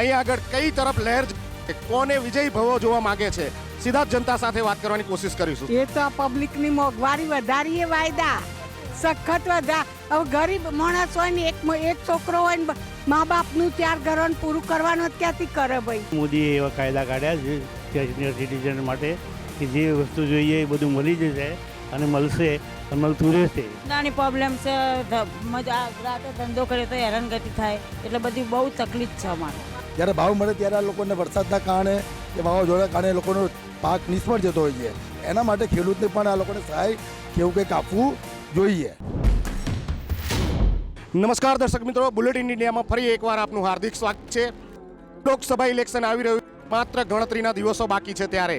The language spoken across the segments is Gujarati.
અહીંયા આગળ કઈ તરફ લહેર કોને વિજય ભવો જોવા માંગે છે? સીધા જનતા સાથે વાત કરવાની કોશિશ કરીશું. એ તો આ પબ્લિકની મોંઘવારી વધારીએ વાયદા. સખત વધા હવે ગરીબ માણસ હોય ને એક એક છોકરો હોય ને મા બાપનું ત્યાર ઘરવાનું પૂરું કરવાનું ક્યાંથી કરે ભાઈ? મોદીએ એવા કાયદા કાઢ્યા છે સિનિયર સિટીઝન માટે કે જે વસ્તુ જોઈએ એ બધું મળી જશે અને મળશે અને મળતું રહેશે. નાની પ્રોબ્લેમ છે મજા રાતે ધંધો કરે તો હેરાનગતિ થાય. એટલે બધી બહુ તકલીફ છે અમારે. જ્યારે ભાવ મળે ત્યારે આ લોકોને વરસાદના કારણે કે વાવાઝોડાના કારણે લોકોનો પાક નિષ્ફળ જતો હોય છે. એના માટે ખેડૂતને પણ આ લોકોને સહાય કે કંઈક આપવું જોઈએ. નમસ્કાર દર્શક મિત્રો, બુલેટિન ઇન્ડિયામાં ફરી એકવાર આપનું હાર્દિક સ્વાગત છે. લોકસભા ઇલેક્શન આવી રહ્યું, માત્ર ગણતરીના દિવસો બાકી છે ત્યારે.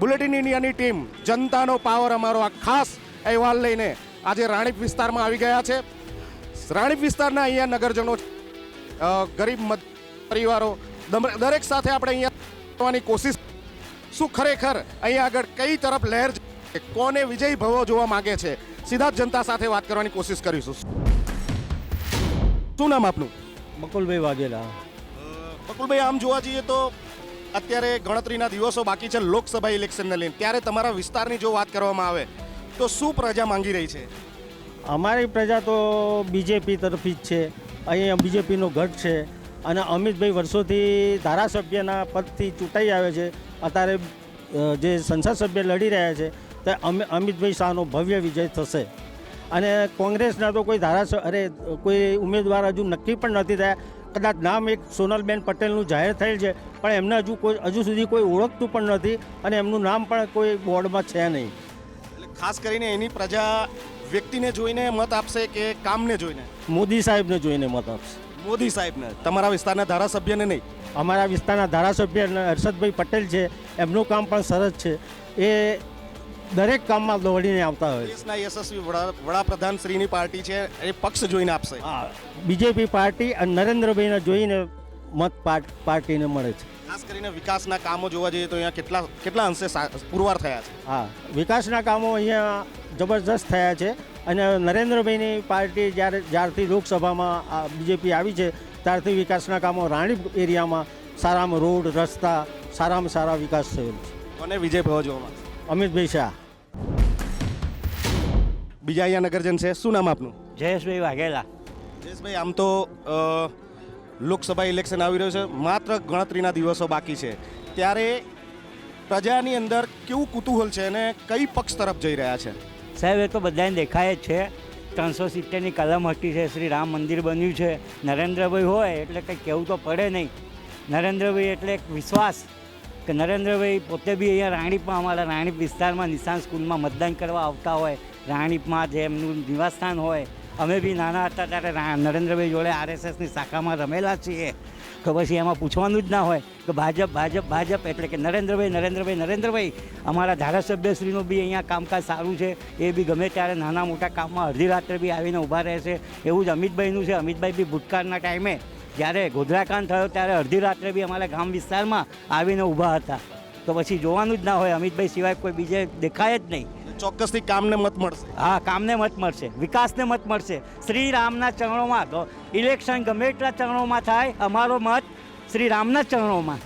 બુલેટિન ઇન્ડિયાની ટીમ, જનતાનો પાવર અમારો આ ખાસ અહેવાલ લઈને આજે રાણીપ વિસ્તારમાં આવી ગયા છે. રાણીપ વિસ્તારના અહીંયા નગરજનો ગરીબ પરિવારો દરેક સાથે આપણે અહીંયા કરવાની કોશિશ શું ખરેખર અહીંયા આગળ કઈ તરફ લહેર કોને વિજય ભવો જોવા માંગે છે? સીધા જનતા સાથે વાત કરવાની કોશિશ કરીશું. શું નામ આપનું? બકુલભાઈ વાઘેલા. બકુલભાઈ આમ જોવા જઈએ તો અત્યારે ગણતરીના દિવસો બાકી છે લોકસભા ઇલેક્શનને લઈને. ત્યારે તમારા વિસ્તારની જો વાત કરવામાં આવે તો શું પ્રજા માંગી રહી છે? અમારી પ્રજા તો બીજેપી તરફી જ છે. અહીંયા બીજેપીનો ગઢ છે. અને અમિતભાઈ વર્ષોથી ધારાસભ્યના પદથી ચૂંટાઈ આવે છે. અત્યારે જે સંસદ સભ્ય લડી રહ્યા છે તે અમે અમિતભાઈ શાહનો ભવ્ય વિજય થશે. અને કોંગ્રેસના તો કોઈ ધારાસભ્ય અરે કોઈ ઉમેદવાર હજુ નક્કી પણ નથી થયા. કદાચ નામ એક સોનલબેન પટેલનું જાહેર થયેલ છે પણ એમને હજુ કોઈ હજુ સુધી કોઈ ઓળખતું પણ નથી અને એમનું નામ પણ કોઈ બોર્ડમાં છે નહીં. એટલે ખાસ કરીને એની પ્રજા વ્યક્તિને જોઈને મત આપશે કે કામને જોઈને? મોદી સાહેબને જોઈને મત આપશે. મોદી સાહેબને તમારા વિસ્તારના ધારાસભ્યને નહીં. અમારા વિસ્તારના ધારાસભ્ય હર્ષદભાઈ પટેલ છે એમનું કામ પણ સરસ છે. એ દરેક કામમાં દોડીને આવતા હોય દેશના યશસ્વી વડાપ્રધાન શ્રીની પાર્ટી છે એ પક્ષ જોઈને આપશે. હા બીજેપી પાર્ટી અને નરેન્દ્રભાઈને જોઈને મત પાર્ટ- પાર્ટીને મળે છે. ખાસ કરીને વિકાસના કામો જોવા જઈએ તો અહીંયા કેટલા કેટલા અંશે પુરવાર થયા છે. હા વિકાસના કામો અહીંયા જબરજસ્ત થયા છે. અને નરેન્દ્રભાઈની પાર્ટી જ્યારે જ્યારથી લોકસભામાં આ બીજેપી આવી છે ત્યારથી વિકાસના કામો રાણીપ એરિયામાં સારામાં રોડ રસ્તા સારામાં સારા વિકાસ થયેલો છે. અને વિજય ભવો અમિતભાઈ શાહ. બીજા અહીંયા નગરજન છે શું નામ આપનું? જયેશભાઈ વાઘેલા. જયેશભાઈ આમ તો લોકસભા ઇલેક્શન આવી રહ્યું છે માત્ર ગણતરીના દિવસો બાકી છે. ત્યારે પ્રજાની અંદર કેવું કુતૂહલ છે અને કઈ પક્ષ તરફ જઈ રહ્યા છે? સાહેબ, એ તો બધાને દેખાય જ છે. ત્રણસો સિત્તેરની કલમ હટી છે, શ્રી રામ મંદિર બન્યું છે. નરેન્દ્રભાઈ હોય એટલે કંઈ કહેવું તો પડે નહીં. નરેન્દ્રભાઈ એટલે એક વિશ્વાસ કે નરેન્દ્રભાઈ પોતે બી અહીંયા રાણીપમાં, અમારા રાણીપ વિસ્તારમાં, નિશાન સ્કૂલમાં મતદાન કરવા આવતા હોય. રાણીપમાં જે એમનું નિવાસસ્થાન હોય. અમે બી નાના હતા ત્યારે નરેન્દ્રભાઈ જોડે આરએસએસની શાખામાં રમેલા છીએ. તો પછી એમાં પૂછવાનું જ ના હોય કે ભાજપ ભાજપ ભાજપ એટલે કે નરેન્દ્રભાઈ નરેન્દ્રભાઈ નરેન્દ્રભાઈ. અમારા ધારાસભ્યશ્રીનું બી અહીંયા કામકાજ સારું છે. એ બી ગમે ત્યારે નાના મોટા કામમાં અડધી રાત્રે બી આવીને ઊભા રહે છે એવું જ અમિતભાઈનું છે. અમિતભાઈ બી ભૂતકાળના ટાઈમે જ્યારે ગોધરાકાંડ થયો ત્યારે અડધી રાત્રે બી અમારા ગામ વિસ્તારમાં આવીને ઊભા હતા. તો પછી જોવાનું જ ના હોય. અમિતભાઈ સિવાય કોઈ બીજે દેખાય જ નહીં. ચોક્કસથી કામને મત મળશે. હા કામને મત મળશે. વિકાસને મત મળશે. શ્રી રામના ચરણોમાં તો ઇલેક્શન ગમે એટલા ચરણોમાં થાય અમારો મત શ્રી રામના ચરણોમાં.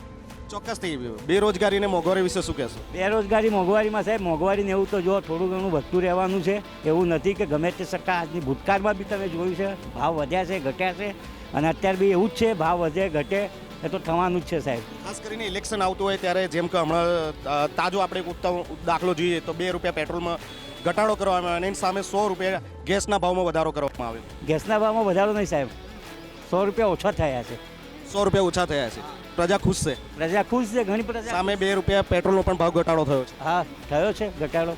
ચોક્કસથી બેરોજગારી ને મોંઘવારી વિશે શું કહેશો? બેરોજગારી મોંઘવારીમાં સાહેબ મોંઘવારીને એવું તો જો થોડું ઘણું વધતું રહેવાનું છે એવું નથી કે ગમે તે સરકાર આજની ભૂતકાળમાં બી તમે જોયું છે ભાવ વધ્યા છે ઘટ્યા છે અને અત્યારે બી એવું જ છે ભાવ વધે ઘટે એ તો થવાનું જ છે સાહેબ. ખાસ કરીને ઇલેક્શન આવતું હોય ત્યારે જેમ કે હમણાં તાજો આપણે એક ઉત્તમ દાખલો જોઈએ તો બે રૂપિયા પેટ્રોલમાં ઘટાડો કરવામાં આવ્યો અને એની સામે સો રૂપિયા ગેસના ભાવમાં વધારો કરવામાં આવ્યો. ગેસના ભાવમાં વધારો નહીં સાહેબ. સો રૂપિયા ઓછા થયા છે. સો રૂપિયા ઓછા થયા છે. પ્રજા ખુશ છે. પ્રજા ખુશ છે ઘણી પ્રજા સામે બે રૂપિયા પેટ્રોલનો પણ ભાવ ઘટાડો થયો છે. હા થયો છે ઘટાડો.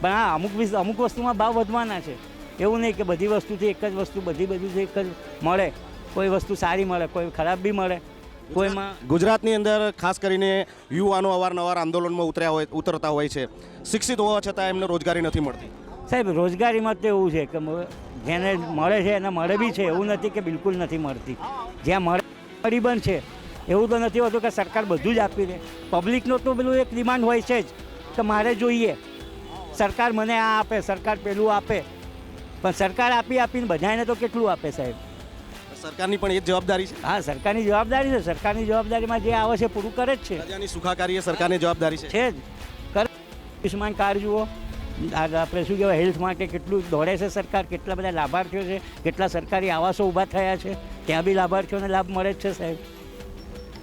પણ હા અમુક અમુક વસ્તુમાં ભાવ વધવાના છે. એવું નહીં કે બધી વસ્તુથી એક જ વસ્તુ બધી બધું એક જ મળે. કોઈ વસ્તુ સારી મળે કોઈ ખરાબ બી મળે. કોઈમાં ગુજરાતની અંદર ખાસ કરીને યુવાનો અવારનવાર આંદોલનમાં ઉતર્યા હોય ઉતરતા હોય છે. શિક્ષિત હોવા છતાં એમને રોજગારી નથી મળતી. સાહેબ રોજગારીમાં તો એવું છે કે જેને મળે છે એને મળે બી છે એવું નથી કે બિલકુલ નથી મળતી. જ્યાં મળે મળી છે. એવું તો નથી હોતું કે સરકાર બધું જ આપી દે. પબ્લિકનો તો પેલું એક ડિમાન્ડ હોય છે જ કે મારે જોઈએ. સરકાર મને આ આપે સરકાર પેલું આપે. પણ સરકાર આપી આપીને બધાને તો કેટલું આપે સાહેબ? સરકારની પણ એ જ જવાબદારી છે? હા સરકારની જવાબદારી છે. સરકારની જવાબદારીમાં જે આવે છે પૂરું કરે જ છે. પ્રજાની સુખાકારી એ સરકારની જવાબદારી છે. છે જ. કરે આયુષ્યમાન કાર્ડ જુઓ. આપણે શું કહેવાય હેલ્થ માટે કેટલું દોડે છે સરકાર કેટલા બધા લાભાર્થીઓ છે કેટલા સરકારી આવાસો ઊભા થયા છે ત્યાં બી લાભાર્થીઓને લાભ મળે જ છે સાહેબ.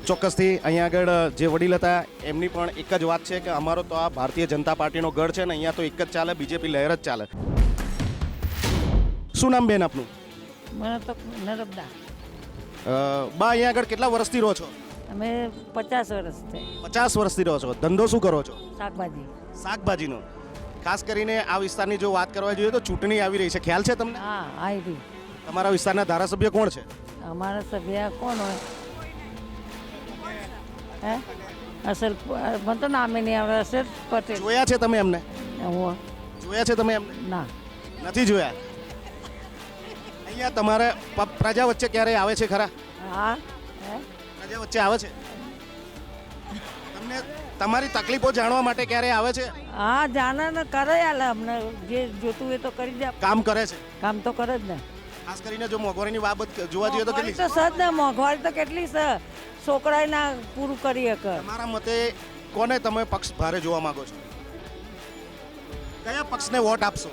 ચોક્કસથી અહીંયા આગળ જે વડીલ હતા એમની પણ એક જ વાત છે કે અમારો તો આ ભારતીય જનતા પાર્ટીનો ગઢ છે ને અહીંયા તો એક જ ચાલે બીજેપી લહેર જ ચાલે. શું નામ બેન આપનું? મને તો નર્મદા બા અહીંયા આગળ કેટલા વર્ષથી રહો છો? અમે પચાસ વર્ષ છે પચાસ વર્ષથી રહો છો. ધંધો શું કરો છો? શાકભાજી. શાકભાજીનો. ખાસ કરીને આ વિસ્તારની જો વાત કરવા જોઈએ તો ચૂંટણી આવી રહી છે. ખ્યાલ છે તમને? હા આવી તમારા વિસ્તારના ધારાસભ્ય કોણ છે? અમારા સભ્ય કોણ હોય? હે? અસલ મને તો નામે નહીં આવડે અસલ પટેલ. જોયા છે તમે એમને? જોયા છે તમે એમને? ના. નથી જોયા? અહીંયા તમારે પ- પ્રજા વચ્ચે ક્યારે આવે છે ખરા? હા. હે? પ્રજા વચ્ચે આવે છે? તમને તમારી તકલીફો જાણવા માટે ક્યારે આવે છે? હા જાણે ને કરે આલે. અમને જે જોતું હોય તો કરી દે. કામ કરે છે? કામ તો કરે જ ને. ખાસ કરીને જો મોંઘવારીની બાબત જોવા જઈએ તો મોંઘવારી કેટલી તો સજ ને. મોંઘવારી તો કેટલી છે છોકરાએ ના પૂરું કરી શકે તમારા મતે કોને તમે પક્ષ ભારે જોવા માંગો છો? કયા પક્ષને વોટ આપશો?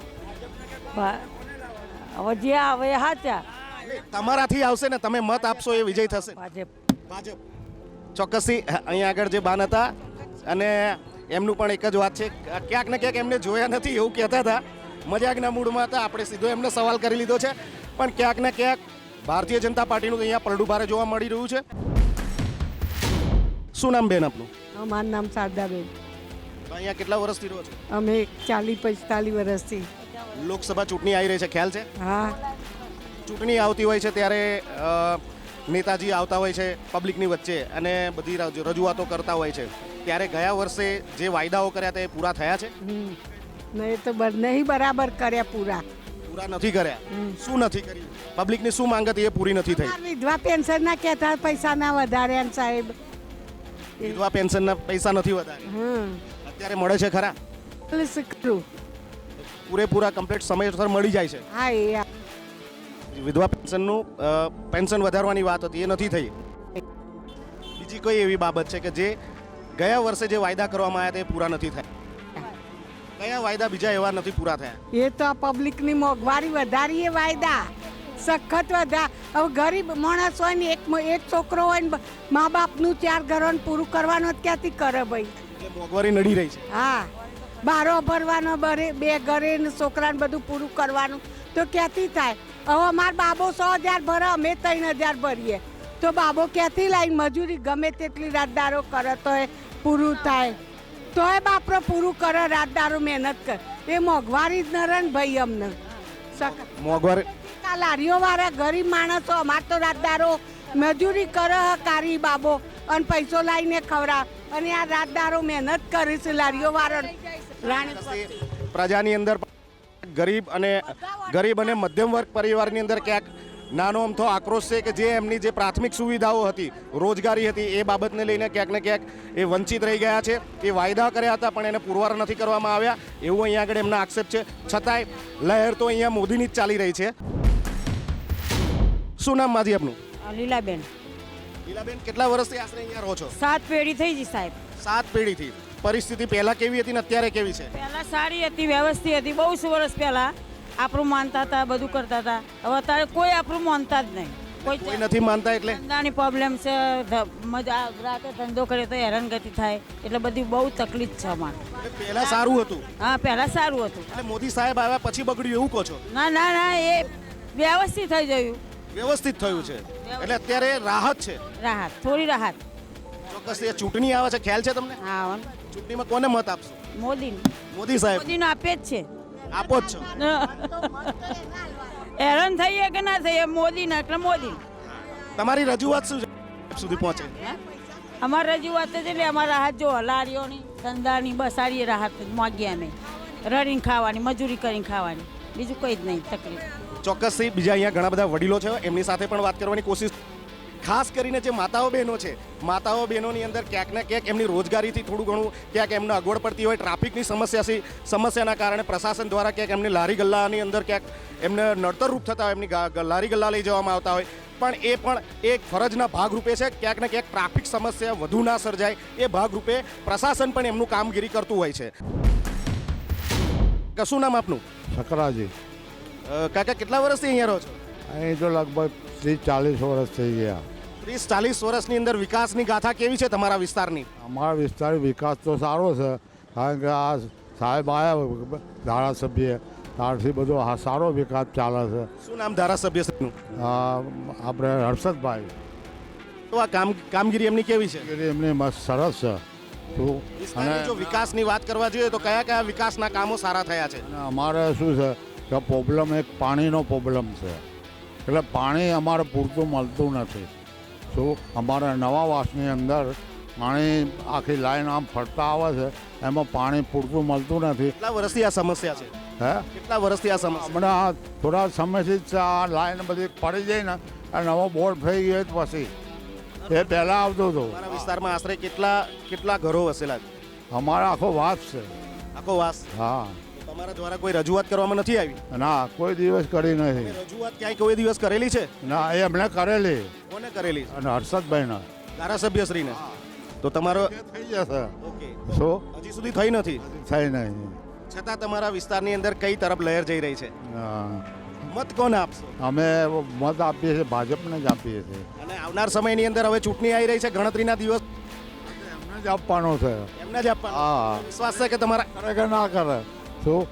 ભા- હવે જે આવે એ હાચા. તમારાથી આવશે ને તમે મત આપશો એ વિજય થશે. ભાજપ. ભાજપ. ચોક્કસથી અહીંયા આગળ જે બાન હતા અને એમનું પણ એક જ વાત છે ક્યાંક ને ક્યાંક એમને જોયા નથી એવું કહેતા હતા. મજાકના મૂડમાં હતા આપણે સીધો એમને સવાલ કરી લીધો છે. પણ ક્યાંક ને ક્યાંક ભારતીય જનતા પાર્ટીનું અહીંયા પરડુભારે ભારે જોવા મળી રહ્યું છે. શું નામ બેન આપનું? અમારું નામ શારદાબેન. અહીંયા કેટલા વર્ષથી રહો છો? અમે ચાલીસ પિસ્તાલીસ વર્ષથી. લોકસભા ચૂંટણી આવી રહી છે. ખ્યાલ છે? હા. ચૂંટણી આવતી હોય છે ત્યારે નેતાજી આવતા હોય છે પબ્લિકની વચ્ચે અને બધી રજૂઆતો કરતા હોય છે. ત્યારે ગયા વર્ષે જે વાયદાઓ કર્યા એ પૂરા થયા છે. નહીં તો નહીં બરાબર કર્યા પૂરા. પૂરા નથી કર્યા? શું નથી કર્યું? પબ્લિકની શું માંગ હતી એ પૂરી નથી થઈ? વિધવા પેન્શન ના કહેતા પૈસા ના વધાર્યા સાહેબ. વિધવા પેન્શનના પૈસા નથી વધારે? હમ. અત્યારે મળે છે ખરા? પૂરેપૂરા કમ્પ્લીટ સમયસર મળી જાય છે. હા એ. વિધવા પેન્શનનું પેન્શન વધારવાની વાત હતી એ નથી થઈ. બીજી કોઈ એવી બાબત છે કે જે ગયા વર્ષે જે વાયદા કરવામાં આવ્યા તે પૂરા નથી થયા? કયા વાયદા બીજા એવા નથી પૂરા થયા? એ તો પબ્લિકની મોંઘવારી વધારી એ વાયદા. સખત વધા હવે ગરીબ માણસ હોય ને એક એક છોકરો હોય ને મા બાપનું ચાર ઘરોને પૂરું કરવાનું ક્યાંથી કરે ભાઈ. મોંઘવારી નડી રહી છે. હા. બારો ભરવાનો બરે બે ઘરે ને છોકરાને બધું પૂરું કરવાનું. તો ક્યાંથી થાય? હવે અમાર બાબો સો હજાર ભરે અમે ત્રણ હજાર ભરીએ. તો બાબો ક્યાંથી લાવીને મજૂરી ગમે તેટલી રાતદારો કરે તો એ પૂરું થાય. તોય બાપરો પૂરું કરે રાતદારો મહેનત કરે. એ મોંઘવારી જ ન રહે ને ભાઈ અમને. મોંઘવારી લારીઓ વાળા ગરીબ માણસો અમાર તો રાતદારો મજૂરી કરે કારી બાબો. અને પૈસો લાવીને ખવડાવ. અને આ રાતદારો મહેનત કરે છે લારીઓ વાળા પ્રજાની અંદર ગરીબ અને ગરીબ અને મધ્યમ વર્ગ પરિવારની અંદર ક્યાંક નાનો અમથો આક્રોશ છે કે જે એમની જે પ્રાથમિક સુવિધાઓ હતી રોજગારી હતી એ બાબતને લઈને ક્યાંક ને ક્યાંક એ વંચિત રહી ગયા છે. એ વાયદા કર્યા હતા પણ એને પુરવાર નથી કરવામાં આવ્યા. એવું અહીંયા આગળ એમના આક્ષેપ છે. છતાંય લહેર તો અહીંયા મોદીની જ ચાલી રહી છે. શું નામ માજી આપનું? લીલાબેન. લીલાબેન કેટલા વર્ષથી આશરે અહીંયા રહો છો? સાત પેઢી થઈ ગઈ સાહેબ. સાત પેઢીથી. પરિસ્થિતિ પહેલા કેવી હતી ને અત્યારે કેવી છે? પહેલા સારી હતી વ્યવસ્થિત હતી. બહુ વર્ષ પહેલા આપણું માનતા હતા બધું કરતા હતા. હવે અત્યારે કોઈ આપણું માનતા જ નહીં. કોઈ નથી માનતા એટલે? ધંધાની પ્રોબ્લેમ છે મજા રાતે ધંધો કરે તો હેરાનગતિ થાય. એટલે બધી બહુ તકલીફ છે અમારે. પહેલાં સારું હતું? હા પહેલાં સારું હતું. એટલે મોદી સાહેબ આવ્યા પછી બગડ્યું એવું કહો છો? ના ના ના એ વ્યવસ્થિત થઈ ગયું. વ્યવસ્થિત થયું છે. એટલે અત્યારે રાહત છે? રાહત થોડી રાહત. ચોક્કસ એ ચૂંટણી આવે છે. ખ્યાલ છે તમને? હો. ચૂંટણીમાં કોને મત આપશો? મોદી મોદી સાહેબ. મોદીનો આપે જ છે. આપો જ છો. હેરાન થઈએ કે ના થઈએ મોદીને એટલે મોદી. તમારી રજૂઆત શું છે? સુધી પહોંચે. અમારી રજૂઆત જ એટલે અમારે રાહત જો હલારીઓની ધંધાની બસ સારી રાહત માગીએ અમે રડીને ખાવાની મજૂરી કરીને ખાવાની. બીજું કંઈ જ નહીં તકલીફ. ચોક્કસથી બીજા અહીંયા ઘણા બધા વડીલો છે. એમની સાથે પણ વાત કરવાની કોશિશ ખાસ કરીને જે માતાઓ બહેનો છે માતાઓ બહેનોની અંદર ક્યાંક ને ક્યાંક એમની રોજગારીથી થોડું ઘણું ક્યાંક એમને અગવડ પડતી હોય ટ્રાફિકની સમસ્યાથી સમસ્યાના કારણે પ્રશાસન દ્વારા ક્યાંક એમની લારી ગલ્લાની અંદર ક્યાંક એમને નડતરરૂપ થતા હોય એમની લારી ગલ્લા લઈ જવામાં આવતા હોય. પણ એ પણ એક ફરજના ભાગરૂપે છે ક્યાંક ને ક્યાંક ટ્રાફિક સમસ્યા વધુ ના સર્જાય એ ભાગરૂપે પ્રશાસન પણ એમનું કામગીરી કરતું હોય છે. કશું નામ આપનું? સકરાજી અ, કાકા કેટલા વર્ષથી અહીંયા રહો છો? અહીં તો લગભગ ત્રીસ ચાલીસ વર્ષ થઈ ગયા. ત્રીસ ચાલીસ વર્ષની અંદર વિકાસની ગાથા કેવી છે તમારા વિસ્તારની? અમારા વિસ્તાર વિકાસ તો સારો છે કારણ કે આ સાહેબ આવ્યા ધારાસભ્ય ત્યારથી બધો આ સારો વિકાસ ચાલે છે. શું નામ ધારાસભ્ય આપણે હર્ષદભાઈ. તો આ કામ કામગીરી એમની કેવી છે? એમની મસ્ત સરસ છે. અને જો વિકાસની વાત કરવા જોઈએ તો કયા કયા વિકાસના કામો સારા થયા છે? અમારે શું છે કે પ્રોબ્લેમ એક પાણીનો પ્રોબ્લેમ છે. એટલે પાણી અમારે પૂરતું મળતું નથી. શું અમારા નવા વાસની અંદર પાણી આખી લાઈન આમ ફરતા આવે છે એમાં પાણી પૂરતું મળતું નથી. કેટલા વર્ષથી આ સમસ્યા છે? હે? કેટલા વર્ષથી આ સમસ્યા? હમણાં આ થોડા સમયથી જ આ લાઈન બધી પડી જાય ને આ નવો બોર્ડ થઈ ગયો જ પછી. એ પહેલાં આવતું હતું. વિસ્તારમાં આશરે કેટલા કેટલા ઘરો વસેલા છે? અમારા આખો વાસ છે. આખો વાસ? હા. તમારા દ્વારા કોઈ રજૂઆત કરવામાં નથી આવી? ના કોઈ દિવસ કરી નથી. રજૂઆત ક્યાંય કોઈ દિવસ કરેલી છે? ના એ એમણે કરેલી. કોને કરેલી અને હર્ષદભાઈ ના ધારાસભ્ય ધારાસભ્યશ્રીને. તો તમારો થઈ જશે. ઓકે. શું? હજી સુધી થઈ નથી? થઈ નહીં. છતાં તમારા વિસ્તારની અંદર કઈ તરફ લહેર જઈ રહી છે? મત કોને આપશો? અમે મત આપીએ છીએ ભાજપને જ આપીએ છીએ. અને આવનાર સમયની અંદર હવે ચૂંટણી આવી રહી છે ગણતરીના દિવસ. એમને જ આપવાનો છે. એમને જ આપવાનો? હા. વિશ્વાસ છે કે તમારા કરે કે ના કરે? શું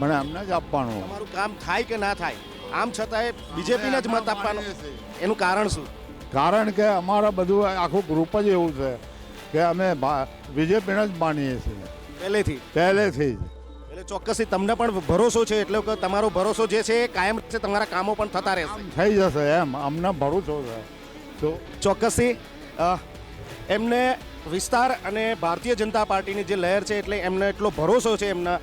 મને એમને જ આપવાનું. તમારું કામ થાય કે ના થાય? આમ છતાંય બીજેપીને જ મત આપવાનો. એનું કારણ શું? કારણ કે અમારા બધું આખું ગ્રુપ જ એવું છે કે અમે બીજેપીને જ માનીએ છીએ. પહેલેથી? પહેલેથી જ. એટલે ચોક્કસથી તમને પણ ભરોસો છે એટલે કે તમારો ભરોસો જે છે એ કાયમ છે તમારા કામો પણ થતા રહેશે. થઈ જશે એમ અમને ભરોસો છે. તો ચોક્કસથી એમને વિસ્તાર અને ભારતીય જનતા પાર્ટીની જે લહેર છે એટલે એમને એટલો ભરોસો છે એમના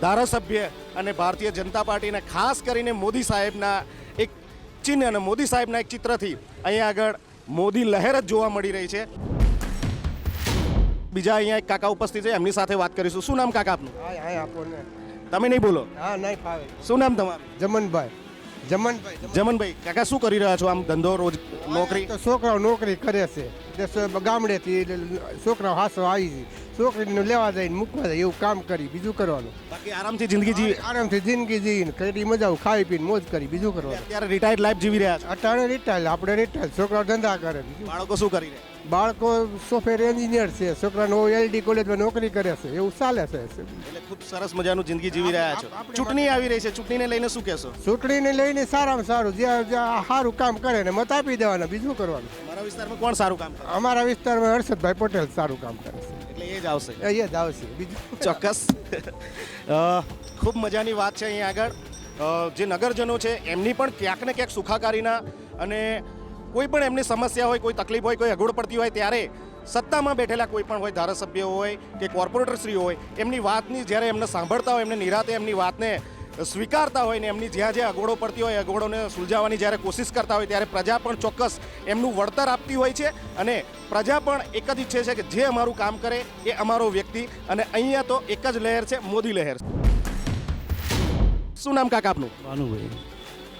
ધારાસભ્ય અને ભારતીય જનતા પાર્ટીને ખાસ કરીને મોદી સાહેબના એક ચિહ્ન અને મોદી સાહેબના એક ચિત્રથી અહીંયા આગળ મોદી લહેર જ જોવા મળી રહી છે. બીજા અહીંયા એક કાકા ઉપસ્થિત છે એમની સાથે વાત કરીશું. શું નામ કાકા આપનું? તમે નહીં બોલો. હા નહીં ફાવે. શું નામ તમારું? જમનભાઈ. જમનભાઈ જમનભાઈ. કાકા શું કરી રહ્યા છો? આમ ધંધો રોજ નોકરી? છોકરાઓ નોકરી કરે છે. ગામડેથી છોકરાઓ હાસો આવી છે. છોકરીને લેવા જઈને મૂકવા જાય એવું કામ કરી બીજું કરવાનું. બાકી આરામથી જિંદગી જીવી આરામથી જિંદગી જીવીને કઈ મજા આવું ખાઈ પીને મોજ કરી બીજું કરવાનું. અત્યારે રિટાયર્ડ લાઈફ જીવી રહ્યા છે? અટાણે રિટાયર્ડ આપણે રિટાયર છોકરાઓ ધંધા કરે બાળકો શું કરી રહ્યા? બાળકો સોફ્ટવેર એન્જિનિયર છે છોકરાનો એલડી કોલેજમાં નોકરી કરે છે એવું ચાલે છે. એટલે ખૂબ સરસ મજાનું જિંદગી જીવી રહ્યા છો. ચૂંટણી આવી રહી છે ચૂંટણીને લઈને શું કહેશો? ચૂંટણીને લઈને સારામાં સારું જ્યાં જ્યાં સારું કામ કરે ને મત આપી દેવાના બીજું કરવાનું. મારા વિસ્તારમાં કોણ સારું કામ કરે? અમારા વિસ્તારમાં હર્ષદભાઈ પટેલ સારું કામ કરે છે. એટલે એ જ આવશે. એ જ આવશે. બીજું ચોક્કસ. ખૂબ મજાની વાત છે અહીંયા આગળ. જે નગરજનો છે એમની પણ ક્યાંક ને ક્યાંક સુખાકારીના અને કોઈ પણ એમની સમસ્યા હોય કોઈ તકલીફ હોય કોઈ અગવડ પડતી હોય ત્યારે સત્તામાં બેઠેલા કોઈ પણ હોય ધારાસભ્ય હોય કે કોર્પોરેટરશ્રી હોય એમની વાતની જ્યારે એમને સાંભળતા હોય એમને નિરાતે એમની વાતને સ્વીકારતા હોય ને એમની જ્યાં જ્યાં અગવડો પડતી હોય, અગવડોને સુલઝાવવાની જ્યારે કોશિશ કરતા હોય ત્યારે પ્રજા પણ ચોક્કસ એમનું વળતર આપતી હોય છે અને પ્રજા પણ એક જ ઈચ્છે છે કે જે અમારું કામ કરે એ અમારો વ્યક્તિ અને અહીંયા તો એક જ લહેર છે, મોદી લહેર શું નામ કાકા આપનું? ભાનુભાઈ.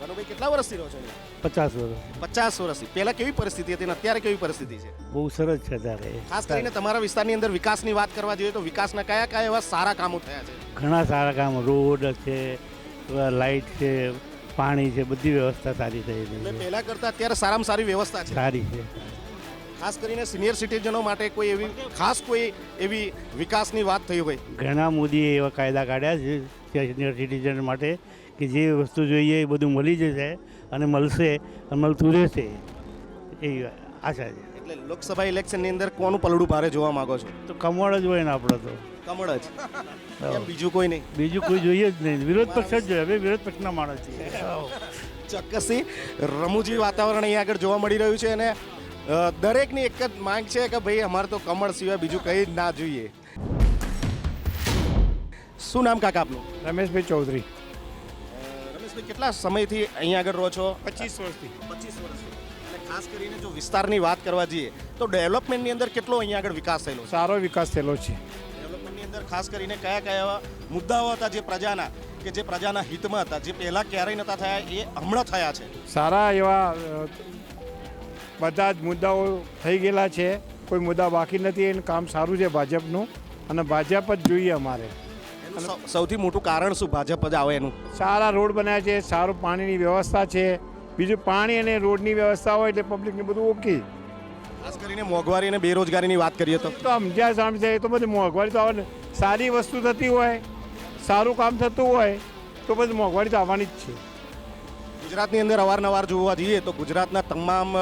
ભાનુભાઈ કેટલા વર્ષથી રહો છો પચાસ વર્ષ. પચાસ વર્ષથી. પહેલા કેવી પરિસ્થિતિ હતી અને અત્યારે કેવી પરિસ્થિતિ છે? બહુ સરસ છે ત્યારે ખાસ કરીને તમારા વિસ્તારની અંદર વિકાસની વાત કરવા જોઈએ તો વિકાસના કયા કયા એવા સારા કામો થયા છે? ઘણા સારા કામ. રોડ છે લાઇટ છે પાણી છે બધી વ્યવસ્થા સારી થઈ છે. પહેલા કરતાં અત્યારે સારામાં સારી વ્યવસ્થા છે. સારી છે. ખાસ કરીને સિનિયર સિટીઝનો માટે કોઈ એવી ખાસ કોઈ એવી વિકાસની વાત થઈ હોય? ઘણા મોદીએ એવા કાયદા કાઢ્યા છે સિનિયર સિટીઝન માટે. કે જે વસ્તુ જોઈએ એ બધું મળી જશે અને મળશે અને મળતું રહેશે એ આશા છે. એટલે લોકસભા ઇલેક્શનની અંદર કોનું પલડું ભારે જોવા માંગો છો? તો કમળ જ હોય ને આપણે તો. કમળ જ. બીજું કોઈ નહીં? બીજું કોઈ જોઈએ જ નહીં. વિરોધ પક્ષ જ જોઈએ. હવે વિરોધ પક્ષના માણસ છીએ. ચોક્કસથી રમૂજી વાતાવરણ અહીંયા આગળ જોવા મળી રહ્યું છે અને દરેકની એક જ માંગ છે કે ભાઈ અમારે તો કમળ સિવાય બીજું કંઈ જ ના જોઈએ. શું નામ કાકા આપનું? રમેશભાઈ ચૌધરી. કેટલા સમયથી અહીંયા આગળ રહો છો? પચીસ વર્ષથી. પચીસ વર્ષથી. અને ખાસ કરીને જો વિસ્તારની વાત કરવા જઈએ તો ડેવલપમેન્ટની અંદર કેટલો અહીંયા આગળ વિકાસ થયેલો છે? સારો વિકાસ થયેલો છે. ડેવલપમેન્ટની અંદર ખાસ કરીને કયા કયા મુદ્દાઓ હતા જે પ્રજાના કે જે પ્રજાના હિતમાં હતા જે પહેલાં ક્યારેય નહોતા થયા એ હમણાં થયા છે? સારા એવા બધા જ મુદ્દાઓ થઈ ગયેલા છે. કોઈ મુદ્દા બાકી નથી એનું કામ સારું છે ભાજપનું. અને ભાજપ જ જોઈએ અમારે. સૌથી મોટું કારણ શું ભાજપ જ આવે એનું? સારા રોડ બન્યા છે સારું પાણીની વ્યવસ્થા છે. બીજું પાણી અને રોડની વ્યવસ્થા હોય એટલે પબ્લિકને બધું ઓકે ખાસ કરીને મોંઘવારી અને બેરોજગારીની વાત કરીએ તો. તો સમજ્યા સમજે એ તો બધી મોંઘવારી તો આવે સારી વસ્તુ થતી હોય સારું કામ થતું હોય તો પછી મોંઘવારી તો આવવાની જ છે. ગુજરાતની અંદર અવારનવાર જોવા જઈએ તો ગુજરાતના તમામ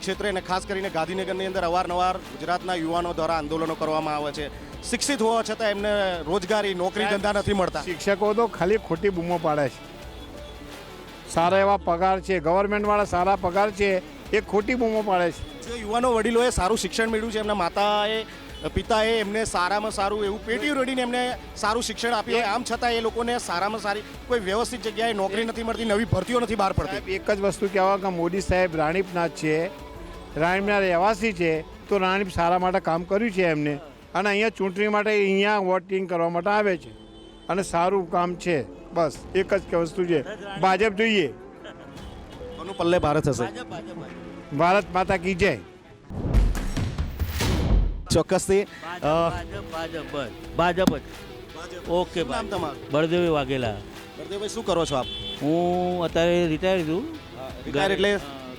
ક્ષેત્રે અને ખાસ કરીને ગાંધીનગરની અંદર અવારનવાર ગુજરાતના યુવાનો દ્વારા આંદોલનો કરવામાં આવે છે. શિક્ષિત હોવા છતાં એમને રોજગારી નોકરી ધંધા નથી મળતા. શિક્ષકો તો ખાલી ખોટી બૂમો પાડે છે. સારા એવા પગાર છે ગવર્મેન્ટવાળા સારા પગાર છે એ ખોટી બૂમો પાડે છે. જે યુવાનો વડીલોએ સારું શિક્ષણ મેળવ્યું છે એમના માતાએ પિતાએ એમને સારામાં સારું એવું પેટી રડીને એમને સારું શિક્ષણ આપ્યું આમ છતાં એ લોકોને સારામાં સારી કોઈ વ્યવસ્થિત જગ્યાએ નોકરી નથી મળતી નવી ભરતીઓ નથી બહાર પડતી. એક જ વસ્તુ કહેવા કે મોદી સાહેબ રાણીપના છે રાણીપના રહેવાસી છે તો રાણીપ સારા માટે કામ કર્યું છે એમને. અને અહીંયા ચૂંટણી માટે અહીંયા વોટિંગ કરવા માટે આવે છે. અને સારું કામ છે. બસ એક જ કે વસ્તુ છે. ભાજપ જોઈએ. કોનું પલ્લે ભારત હશે? ભારત માતા કી જય. ચોક્કસથી ભાજપ ભાજપ જ. ઓકે નામ તમારું? બળદેવી વાઘેલા. બળદેવભાઈ શું કરો છો આપ? હું અત્યારે રિટાયર છું. રિટાયર એટલે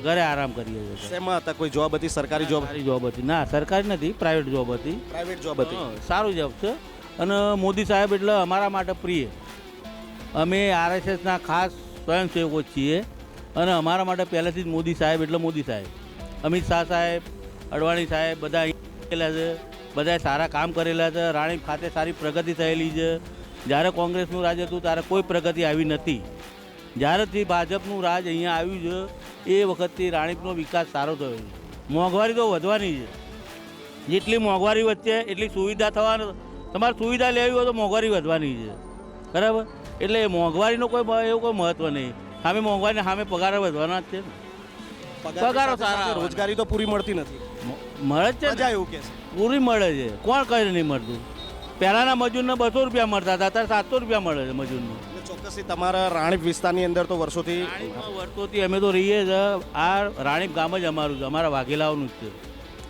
ઘરે આરામ કરીએ છીએ શેમાં હતા? કોઈ જોબ હતી? સરકારી જોબ સારી જોબ હતી. ના સરકારી નથી પ્રાઇવેટ જોબ હતી. પ્રાઇવેટ જોબ હતી. સારું જોબ છે. અને મોદી સાહેબ એટલે અમારા માટે પ્રિય. અમે આરએસએસના ખાસ સ્વયંસેવકો છીએ. અને અમારા માટે પહેલેથી જ મોદી સાહેબ એટલે મોદી સાહેબ. અમિત શાહ સાહેબ અડવાણી સાહેબ બધા કરેલા છે. બધાએ સારા કામ કરેલા છે. રાણી ખાતે સારી પ્રગતિ થયેલી છે. જ્યારે કોંગ્રેસનું રાજ હતું ત્યારે કોઈ પ્રગતિ આવી નથી. જ્યારેથી ભાજપનું રાજ અહીંયા આવ્યું છે એ વખતથી રાણીપનો વિકાસ સારો થયો છે. મોંઘવારી તો વધવાની છે. જેટલી મોંઘવારી વધશે એટલી સુવિધા થવાનું તમારે સુવિધા લેવી હોય તો મોંઘવારી વધવાની છે. બરાબર? એટલે મોંઘવારીનો કોઈ એવું કોઈ મહત્વ નહીં. સામે મોંઘવારીને સામે પગાર વધવાના જ છે ને. પગાર સારા રોજગારી તો પૂરી મળતી નથી. મળે જ છે એવું કે પૂરી મળે છે. કોણ કઈ નહીં મળતું? પહેલાંના મજૂરને બસો રૂપિયા મળતા હતા અત્યારે સાતસો રૂપિયા મળે છે મજૂરને. ચોક્કસથી તમારા રાણીપ વિસ્તારની અંદર તો વર્ષોથી રાણીપમાં વર્ષોથી અમે તો રહીએ જ. આ રાણીપ ગામ જ અમારું છે અમારા વાઘેલાઓનું જ છે.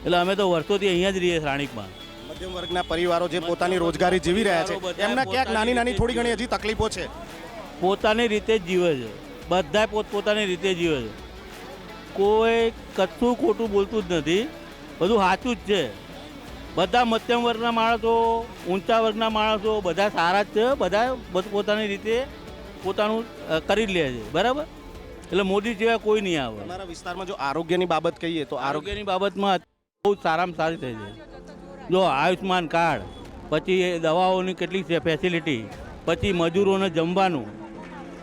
એટલે અમે તો વર્ષોથી અહીંયા જ રહીએ રાણીપમાં. મધ્યમ વર્ગના પરિવારો જે પોતાની રોજગારી જીવી રહ્યા છે એમના ક્યાંક નાની નાની થોડી ઘણી હજી તકલીફો છે? પોતાની રીતે જ જીવે છે. બધા પોતપોતાની રીતે જીવે છે. કોઈ કશું ખોટું બોલતું જ નથી. બધું સાચું જ છે. બધા મધ્યમ વર્ગના માણસો ઊંચા વર્ગના માણસો બધા સારા જ છે બધા પોત- પોતાની રીતે પોતાનું કરી લે છે બરાબર? એટલે મોદી સિવાય કોઈ નહીં આવે. અમારા વિસ્તારમાં જો આરોગ્યની બાબત કહીએ તો આરોગ્યની બાબતમાં બહુ સારામાં સારી થઈ છે. જો આયુષ્માન કાર્ડ પછી એ દવાઓની કેટલી છે ફેસિલિટી પછી મજૂરોને જમવાનું.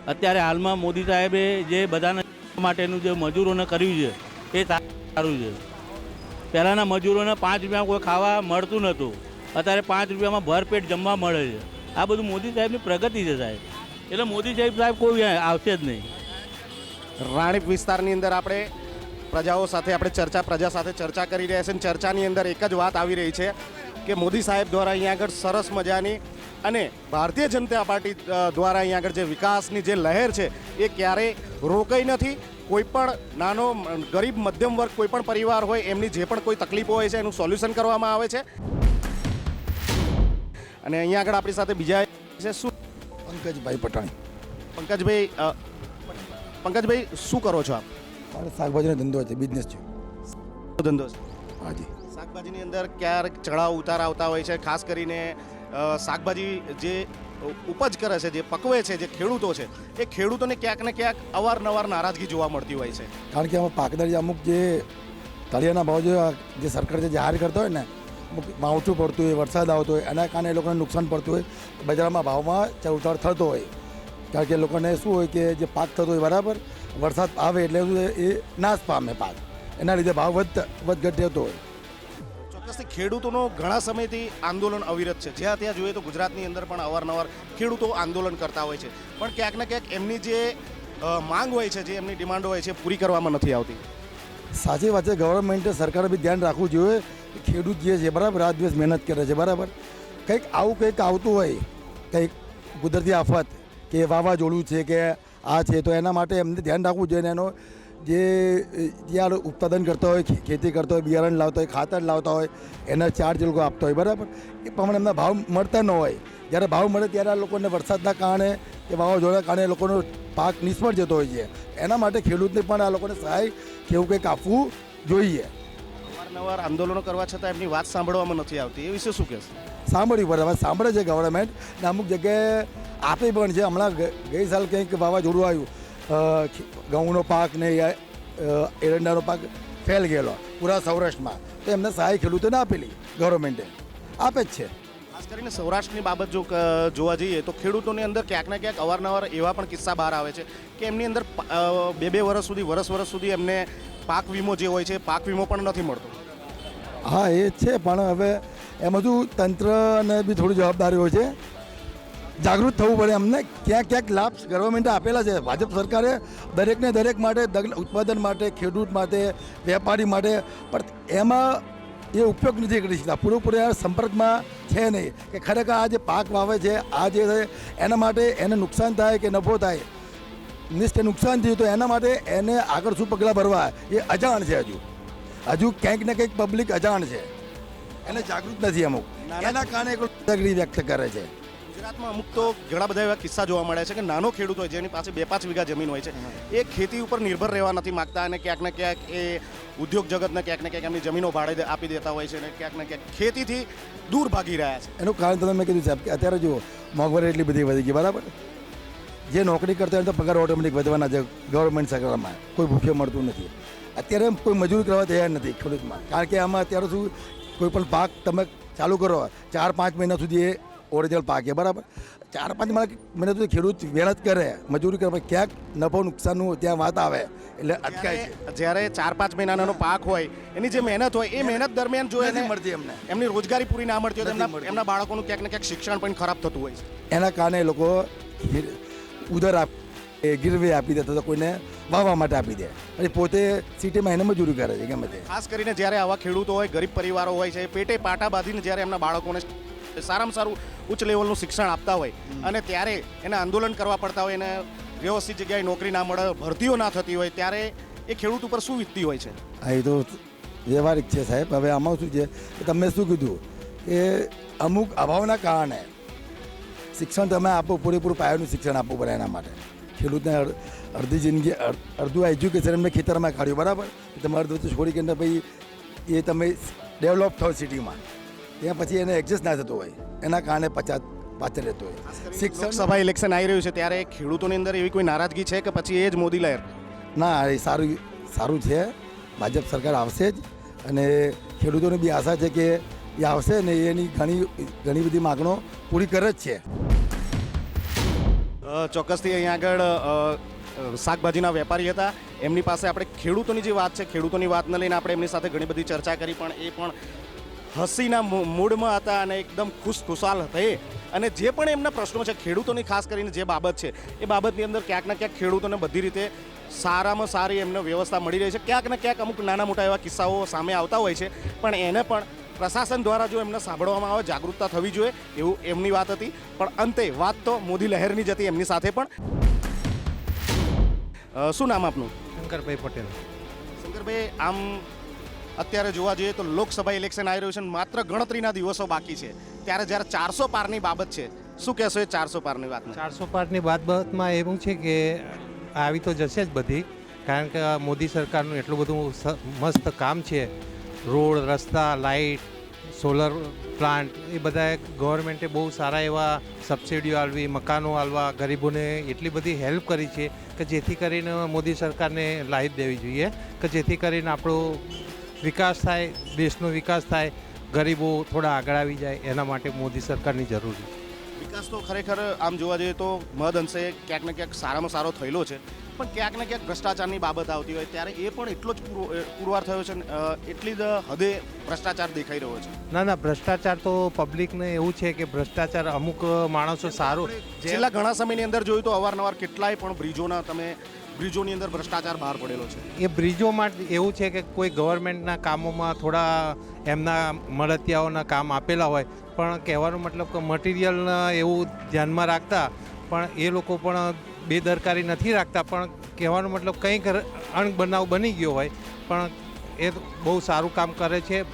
અત્યારે હાલમાં મોદી સાહેબે જે બધાને માટેનું જે મજૂરોને કર્યું છે એ સારું છે. પહેલાંના મજૂરોને પાંચ રૂપિયા કોઈ ખાવા મળતું નહોતું. અત્યારે પાંચ રૂપિયામાં ભરપેટ જમવા મળે છે. આ બધું મોદી સાહેબની પ્રગતિ છે સાહેબ. એટલે મોદી સાહેબ સાહેબ કોઈ આવશે જ નહીં. રાણીપ વિસ્તારની અંદર આપણે પ્રજાઓ સાથે આપણે ચર્ચા, પ્રજા સાથે ચર્ચા કરી રહ્યા છે અને ચર્ચાની અંદર એક જ વાત આવી રહી છે કે મોદી સાહેબ દ્વારા અહીંયા આગળ સરસ મજાની અને ભારતીય જનતા પાર્ટી દ્વારા અહીંયા આગળ જે વિકાસની જે લહેર છે એ ક્યારેય રોકાઈ નથી. કોઈ પણ નાનો ગરીબ મધ્યમ વર્ગ કોઈ પણ પરિવાર હોય એમની જે પણ કોઈ તકલીફો હોય છે એનું સોલ્યુશન કરવામાં આવે છે. અને અહીંયા આગળ આપણી સાથે બીજા છે શું? પંકજભાઈ પટાણી પંકજભાઈ પંકજભાઈ શું કરો છો આપ? શાકભાજીનો ધંધો છે બિઝનેસ છે. ધંધો છે? હાજી. શાકભાજીની અંદર ક્યારેક ચડાવ ઉતાર આવતા હોય છે ખાસ કરીને શાકભાજી જે ઉપજ કરે છે, જે પકવે છે, જે ખેડૂતો છે, એ ખેડૂતોને ક્યાંક ને ક્યાંક અવારનવાર નારાજગી જોવા મળતી હોય છે. કારણ કે આમાં પાકદારી અમુક જે તળિયાના ભાવ જે સરકાર જે જાહેર કરતો હોય ને માવઠું પડતું હોય, વરસાદ આવતો હોય, એના કારણે એ લોકોને નુકસાન પડતું હોય બજારમાં ભાવમાં ચઢ થતો હોય. કારણ કે લોકોને શું હોય કે જે પાક થતો હોય, બરાબર, વરસાદ આવે એટલે એ નાશ પામે પાક. એના લીધે ભાવ વધ વધઘટ થતો હોય. ચોક્કસથી ખેડૂતોનો ઘણા સમયથી આંદોલન અવિરત છે. જ્યાં ત્યાં જોઈએ તો ગુજરાતની અંદર પણ અવારનવાર ખેડૂતો આંદોલન કરતા હોય છે. પણ ક્યાંક ને ક્યાંક એમની જે માંગ હોય છે, જે એમની ડિમાન્ડ હોય છે પૂરી કરવામાં નથી આવતી. સાચી વાત છે. ગવર્મેન્ટે સરકારે બી ધ્યાન રાખવું જોઈએ કે ખેડૂત જે છે, બરાબર, રાત દિવસ મહેનત કરે છે, બરાબર. કંઈક આવું કંઈક આવતું હોય, કંઈક કુદરતી આફત કે વાવાઝોડું છે કે આ છે, તો એના માટે એમને ધ્યાન રાખવું જોઈએ એનો જે યાર ઉત્પાદન કરતા હોય ખેતી કરતા હોય બિયારણ લાવતા હોય ખાતર લાવતા હોય એના ચાર્જ એ લોકો આપતા હોય બરાબર? એ પ્રમાણે એમના ભાવ મળતા ન હોય. જ્યારે ભાવ મળે ત્યારે આ લોકોને વરસાદના કારણે કે વાવાઝોડાના કારણે લોકોનો પાક નિષ્ફળ જતો હોય છે. એના માટે ખેડૂતને પણ આ લોકોને સહાય કે એવું કંઈક આપવું જોઈએ. અવારનવાર આંદોલનો કરવા છતાં એમની વાત સાંભળવામાં નથી આવતી. એ વિશે શું કહેશો? સાંભળ્યું પડે હવે સાંભળે છે ગવર્મેન્ટ ને અમુક જગ્યાએ આપે પણ છે. હમણાં ગઈ સાલ કંઈક વાવાઝોડું આવ્યું. ઘઉંનો પાક ને એરંડાનો પાક ફેલ ગયેલો પૂરા સૌરાષ્ટ્રમાં. તો એમને સહાય ખેડૂતોને આપેલી ગવર્મેન્ટે. આપે જ છે. ખાસ કરીને સૌરાષ્ટ્રની બાબત જો જોવા જઈએ તો ખેડૂતોની અંદર ક્યાંક ને ક્યાંક અવારનવાર એવા પણ કિસ્સા બહાર આવે છે કે એમની અંદર બે બે વર્ષ સુધી વરસ વરસ સુધી એમને પાક વીમો જે હોય છે પાક વીમો પણ નથી મળતો. હા એ છે. પણ હવે એમાં બધું તંત્રને બી થોડી જવાબદારી હોય છે. જાગૃત થવું પડે. અમને ક્યાંક ક્યાંક લાભ ગવર્મેન્ટે આપેલા છે. ભાજપ સરકારે દરેકને દરેક માટે ઉત્પાદન માટે ખેડૂત માટે વેપારી માટે પણ એમાં એ ઉપયોગ નથી કરી શકતા. પૂરેપૂરા સંપર્કમાં છે નહીં. કે ખરેખર આ જે પાક વાવે છે આ જે એના માટે એને નુકસાન થાય કે નફો થાય? કે નુકસાન થયું તો એના માટે એને આગળ શું પગલાં ભરવા? એ અજાણ છે હજુ. હજુ ક્યાંક ને કંઈક પબ્લિક અજાણ છે. એને જાગૃત નથી અમુક. એના કારણે વ્યક્ત કરે છે. ગુજરાતમાં અમુક તો ઘણા બધા એવા કિસ્સા જોવા મળે છે કે નાનો ખેડૂત હોય જેની પાસે બે પાંચ વીઘા જમીન હોય છે, એ ખેતી ઉપર નિર્ભર રહેવા નથી માગતા અને ક્યાંક ને ક્યાંક એ ઉદ્યોગ જગતને ક્યાંક ને ક્યાંક એમની જમીનો ભાડે આપી દેતા હોય છે અને ક્યાંક ને ક્યાંક ખેતીથી દૂર ભાગી રહ્યા છે. એનું કારણ તમે મેં કીધું સાહેબ કે અત્યારે જુઓ, મોંઘવારી એટલી બધી વધી ગઈ, બરાબર? જે નોકરી કરતા હોય તો પગાર ઓટોમેટિક વધવાના છે ગવર્મેન્ટ સરકારમાં કોઈ ભૂખ્યો મળતું નથી. અત્યારે કોઈ મજૂરી કરવા તૈયાર નથી ખેડૂતમાં. કારણ કે આમાં અત્યારે શું, કોઈ પણ પાક તમે ચાલુ કરો, ચાર પાંચ મહિના સુધી એ ઓરિજિનલ પાકે બરાબર? ચાર પાંચ મહિના મહિના સુધી ખેડૂત મહેનત કરે મજૂરી કરે પણ ક્યાંક નફો નુકસાનનું ત્યાં વાત આવે એટલે અટકાય છે. જ્યારે- ચાર પાંચ મહિનાનો પાક હોય એની જે મહેનત હોય એ મહેનત દરમિયાન જો એને મળતી એમને. એમની રોજગારી પૂરી ના મળતી હોય તો એમના. એમના બાળકોનું ક્યાંક ને ક્યાંક શિક્ષણ પણ ખરાબ થતું હોય છે. એના કારણે એ લોકો ઉધર આપ એ ગીરવે આપી દે તો કોઈને વાવવા માટે આપી દે. અને પોતે સિટીમાં એને મજૂરી કરે છે ગમે તે. ખાસ કરીને જ્યારે આવા ખેડૂતો હોય ગરીબ પરિવારો હોય છે પેટે પાટા બાંધીને જ્યારે એમના બાળકોને સારામાં સારું ઉચ્ચ લેવલનું શિક્ષણ આપતા હોય અને ત્યારે એને આંદોલન કરવા પડતા હોય એને વ્યવસ્થિત જગ્યાએ નોકરી ના મળે ભરતીઓ ના થતી હોય ત્યારે એ ખેડૂત ઉપર શું વીતતી હોય છે? હા એ તો વ્યવહારિક છે સાહેબ. હવે આમાં શું છે કે તમે શું કીધું કે અમુક અભાવના કારણે શિક્ષણ તમે આપો પૂરેપૂરું પાયાનું શિક્ષણ આપવું પડે એના માટે. ખેડૂતને અડધી જિંદગી અડધું એજ્યુકેશન એમને ખેતરમાં કાઢ્યું બરાબર? તમે અડધું છોડી કે ભાઈ એ તમે ડેવલપ થાવ સિટીમાં ત્યાં પછી એને એડજસ્ટ ના થતું હોય. એના કારણે પચાસ પાછળ રહેતો હોય. શિક્ષણ લોકસભા ઇલેક્શન આવી રહ્યું છે ત્યારે ખેડૂતોની અંદર એવી કોઈ નારાજગી છે કે પછી એ જ મોદી લહેર? ના એ સારું સારું છે. ભાજપ સરકાર આવશે જ અને ખેડૂતોને બી આશા છે કે એ આવશે ને એની ઘણી ઘણી બધી માગણો પૂરી કરે જ છે. ચોક્કસથી અહીંયા આગળ શાકભાજીના વેપારી હતા. એમની પાસે આપણે ખેડૂતોની જે વાત છે ખેડૂતોની વાતને લઈને આપણે એમની સાથે ઘણી બધી ચર્ચા કરી પણ એ પણ હસીના મૂડમાં હતા અને એકદમ ખુશખુશાલ હતા. એ અને જે પણ એમના પ્રશ્નો છે ખેડૂતોની ખાસ કરીને જે બાબત છે એ બાબતની અંદર ક્યાંક ને ક્યાંક ખેડૂતોને બધી રીતે સારામાં સારી એમને વ્યવસ્થા મળી રહી છે. ક્યાંક ને ક્યાંક અમુક નાના મોટા એવા કિસ્સાઓ સામે આવતા હોય છે પણ એને પણ પ્રશાસન દ્વારા જો એમને સાંભળવામાં આવે જાગૃતતા થવી જોઈએ એવું એમની વાત હતી. પણ અંતે વાત તો મોદી લહેરની જ હતી એમની સાથે પણ. શું નામ આપનું? શંકરભાઈ પટેલ. શંકરભાઈ આમ અત્યારે જોવા જઈએ તો લોકસભા ઇલેક્શન આવી રહ્યું છે માત્ર ગણતરીના દિવસો બાકી છે. ત્યારે જ્યારે ચારસો પારની બાબત છે, શું કહેશો એ ચારસો પારની વાત ચારસો પારની બાબતમાં એવું છે કે આવી તો જશે જ બધી, કારણ કે મોદી સરકારનું એટલું બધું મસ્ત કામ છે. રોડ, રસ્તા, લાઇટ, સોલર પ્લાન્ટ, એ બધા ગવર્મેન્ટે બહુ સારા એવા સબસિડીઓ આલવી, મકાનો આલવા, ગરીબોને એટલી બધી હેલ્પ કરી છે કે જેથી કરીને મોદી સરકારને લાઈફ દેવી જોઈએ, કે જેથી કરીને આપણો વિકાસ થાય દેશનો વિકાસ થાય ગરીબો થોડા આગળ આવી જાય એના માટે મોદી સરકારની જરૂર છે. વિકાસ તો ખરેખર આમ જોવા જઈએ તો મહદ અંશે ક્યાંક ને ક્યાંક સારામાં સારો થયેલો છે પણ ક્યાંક ને ક્યાંક ભ્રષ્ટાચારની બાબત આવતી હોય ત્યારે એ પણ એટલો જ પૂરો- પુરવાર થયો છે એટલી જ હદે ભ્રષ્ટાચાર દેખાઈ રહ્યો છે. ના ના ભ્રષ્ટાચાર તો પબ્લિકને એવું છે કે ભ્રષ્ટાચાર અમુક માણસો સારું. છેલ્લા ઘણા સમયની અંદર જોયું તો અવારનવાર કેટલાય પણ બ્રિજોના તમે બ્રિજોની અંદર ભ્રષ્ટાચાર બહાર પડેલો છે. એ બ્રિજોમાં એવું છે કે કોઈ ગવર્મેન્ટના કામોમાં થોડા એમના મળતિયાઓના કામ આપેલા હોય, પણ કહેવાનો મતલબ કે મટીરિયલ એવું ધ્યાનમાં રાખતા, પણ એ લોકો પણ બેદરકારી નથી રાખતા, પણ કહેવાનો મતલબ કંઈક અણબનાવ બની ગયો હોય, પણ એ બહુ સારું કામ કરે છે,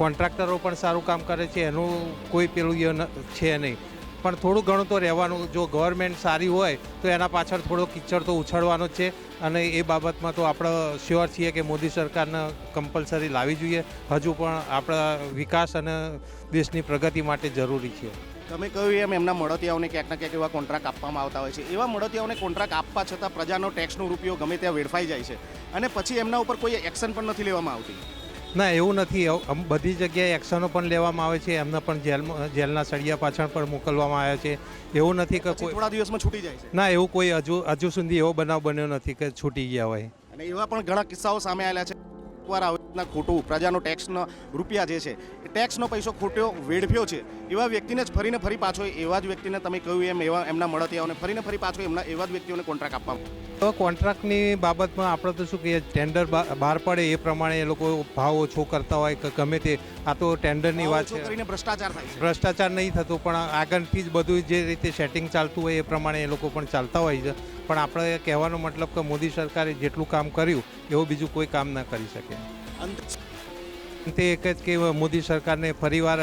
કોન્ટ્રાક્ટરો પણ સારું કામ કરે છે, એનું કોઈ પેલું છે નહીં. પણ થોડું ઘણું તો રહેવાનું. જો ગવર્મેન્ટ સારી હોય, તો એના પાછળ થોડો કિચડ તો ઉછળવાનો જ છે. અને એ બાબતમાં તો આપણે શ્યોર છીએ કે મોદી સરકારને કમ્પલસરી લાવવી જોઈએ. હજુ પણ આપણા વિકાસ અને દેશની પ્રગતિ માટે જરૂરી છે. તમે કહ્યું એમ, એમના મળતિયાઓને ક્યાંક ના ક્યાંક એવા કોન્ટ્રાક્ટ આપવામાં આવતા હોય છે. એવા મળતિયાઓને કોન્ટ્રાક્ટ આપવા છતાં પ્રજાનો ટેક્સનો રૂપિયો ગમે ત્યાં વેડફાઈ જાય છે. અને પછી એમના ઉપર કોઈ એક્શન પણ નથી લેવામાં આવતી. ના એવું નથી. બધી જગ્યાએ એક્શનો પણ લેવામાં આવે છે. એમને પણ જેલમાં જેલના સળિયા પાછળ પણ મોકલવામાં આવ્યા છે. એવું નથી કે કોઈ થોડા દિવસમાં છૂટી જાય છે. ના એવું કોઈ હજુ હજુ સુધી એવો બનાવ બન્યો નથી કે છૂટી ગયા હોય. અને એવા પણ ઘણા કિસ્સાઓ સામે આવેલા છે. એકવાર આવી રીતના ખોટું પ્રજાનો ટેક્સનો રૂપિયા જે છે એ ટેક્સનો પૈસો ખોટ્યો વેડફ્યો છે એવા વ્યક્તિને જ ફરીને ફરી પાછો એવા જ વ્યક્તિને તમે કહ્યું એમ એવા એમના મળતિયાઓને ફરીને ફરી પાછો એમના એવા જ વ્યક્તિઓને કોન્ટ્રાક્ટ આપવામાં તો કોન્ટ્રાક્ટની બાબતમાં આપણે તો શું કહીએ ટેન્ડર બહાર પડે એ પ્રમાણે એ લોકો ભાવ ઓછો કરતા હોય કે ગમે તે આ તો ટેન્ડરની વાત છે. ભ્રષ્ટાચાર થાય ભ્રષ્ટાચાર નહીં થતો પણ આગળથી જ બધું જે રીતે સેટિંગ ચાલતું હોય એ પ્રમાણે એ લોકો પણ ચાલતા હોય છે. પણ આપણે કહેવાનો મતલબ કે મોદી સરકારે જેટલું કામ કર્યું એવું બીજું કોઈ કામ ના કરી શકે. અંત તે એક જ કે મોદી સરકારને ફરીવાર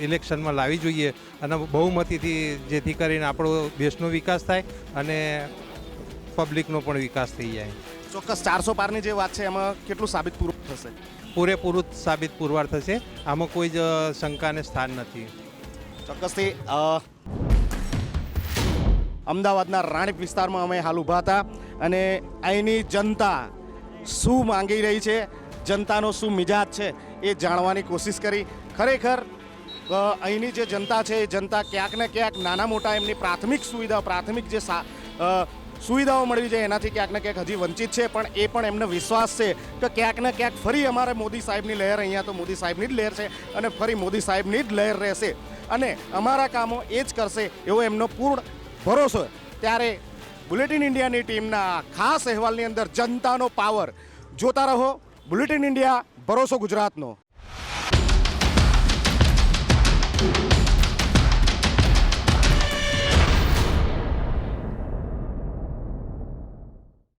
ઇલેક્શનમાં લાવી જોઈએ અને બહુમતીથી જેથી કરીને આપણો દેશનો વિકાસ થાય અને પબ્લિકનો પણ વિકાસ થઈ જાય. ચોક્કસ ચારસો પારની જે વાત છે એમાં કેટલું સાબિત પૂરું થશે? પૂરેપૂરું સાબિત પુરવાર થશે. આમાં કોઈ જ શંકાને સ્થાન નથી. ચોક્કસથી અમદાવાદના રાણીપ વિસ્તારમાં અમે હાલ ઊભા હતા અને અહીંની જનતા શું માંગી રહી છે જનતાનો શું મિજાજ છે એ જાણવાની કોશિશ કરી. ખરેખર અહીંની જે જનતા છે એ જનતા ક્યાંક ને ક્યાંક નાના મોટા એમની પ્રાથમિક સુવિધા પ્રાથમિક જે સુવિધાઓ મળવી જાય એનાથી ક્યાંક ને ક્યાંક હજી વંચિત છે, પણ એ પણ એમને વિશ્વાસ છે કે ક્યાંક ને ક્યાંક ફરી અમારે મોદી સાહેબની લહેર, અહીંયા તો મોદી સાહેબની જ લહેર છે અને ફરી મોદી સાહેબની જ લહેર રહેશે. અને અમારા કામો એ જ કરશે એવો એમનો પૂર્ણ ભરોસો ત્યારે બુલેટિન ઇન્ડિયાની ટીમના ખાસ અહેવાલની અંદર જનતાનો પાવર જોતા રહો, બુલેટિન ઇન્ડિયા, ભરોસો ગુજરાતનો.